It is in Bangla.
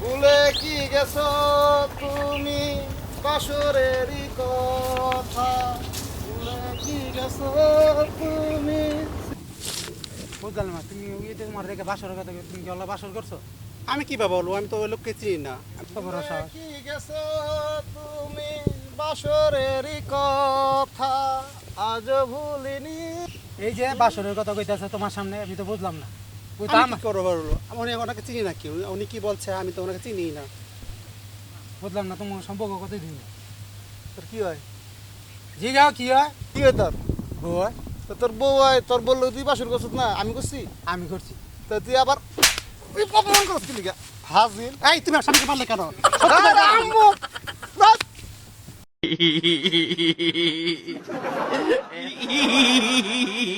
গেছো তুমি? বাসরেরই কথা। ভুলে কি গেছো তুমি? বুঝলাম না তুমি ওই তোমার রেখে বাসর কথা তুমি কি বাসর করছ? আমি কি বাবা বলব? আমি তো ওই লোককে চিনি না কি গেছো তুমি? বাসরেরই কথা। আজ ভুলিনি। এই যে বাসরের কথা কইতাছে তোমার সামনে আমি তো বুঝলাম না। আমি ওনাকে চিনি না কি উনি- উনি কি বলছে? আমি তো ওনাকে চিনি না। বুঝলাম না তোমার সম্পর্ক কত দিন তোর কি হয়? জি যাও কি হয়? কি হয় তোর? বই তো তোর বউ হয় তোর বলল তুই বাসর করছিস না? আমি করছি? আমি করছি। তা তুই আবার তুই অপমান করছিস লিগা হাজির। এই তুমি স্বামীকে পারলে কেন? আম্মু,